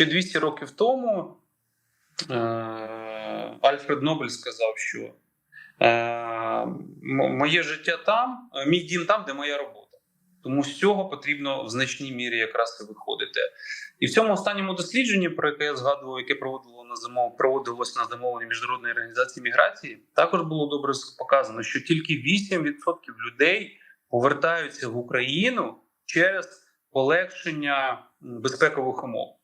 Ще 200 років тому е, Альфред Нобель сказав, що е, моє життя там, е, мій дім там, де моя робота. Тому з цього потрібно в значній мірі якраз і виходити. І в цьому останньому дослідженні, про яке я згадував, яке проводило на замов, проводилось на замовлення міжнародної організації міграції, також було добре показано, що тільки 8% людей повертаються в Україну через полегшення безпекових умов.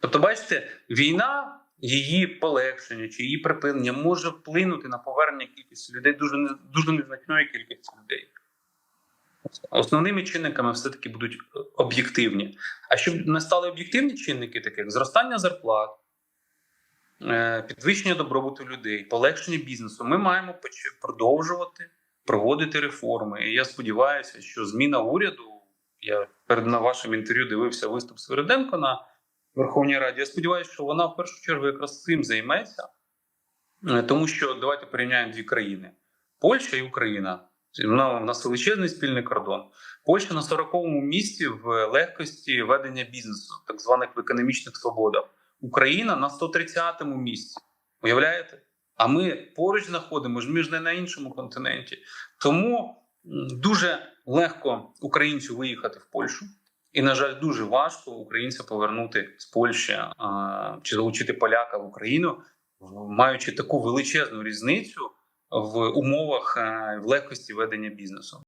Тобто, бачите, війна, її полегшення чи її припинення може вплинути на повернення кількості людей дуже дуже незначної кількості людей. Основними чинниками все-таки будуть е, об'єктивні. А щоб не стали об'єктивні чинники, такі як зростання зарплат, е, підвищення добробуту людей, полегшення бізнесу, ми маємо продовжувати проводити реформи. І я сподіваюся, що зміна уряду. Я перед на вашим інтерв'ю дивився виступ Свериденко на Верховній Раді. Я сподіваюся, що вона в першу чергу якраз цим займеться, Е, тому що давайте порівняємо дві країни: Польща і Україна. Вона у нас величезний спільний кордон. Польща на 40-му місці в легкості ведення бізнесу, так званих в економічних свободах. Україна на 130-му місці. Уявляєте? А ми поруч знаходимося, ми ж не на іншому континенті. Тому дуже легко українцю виїхати в Польщу. І, на жаль, дуже важко українця повернути з Польщі чи залучити поляка в Україну, маючи таку величезну різницю в умовах е, в легкості ведення бізнесу.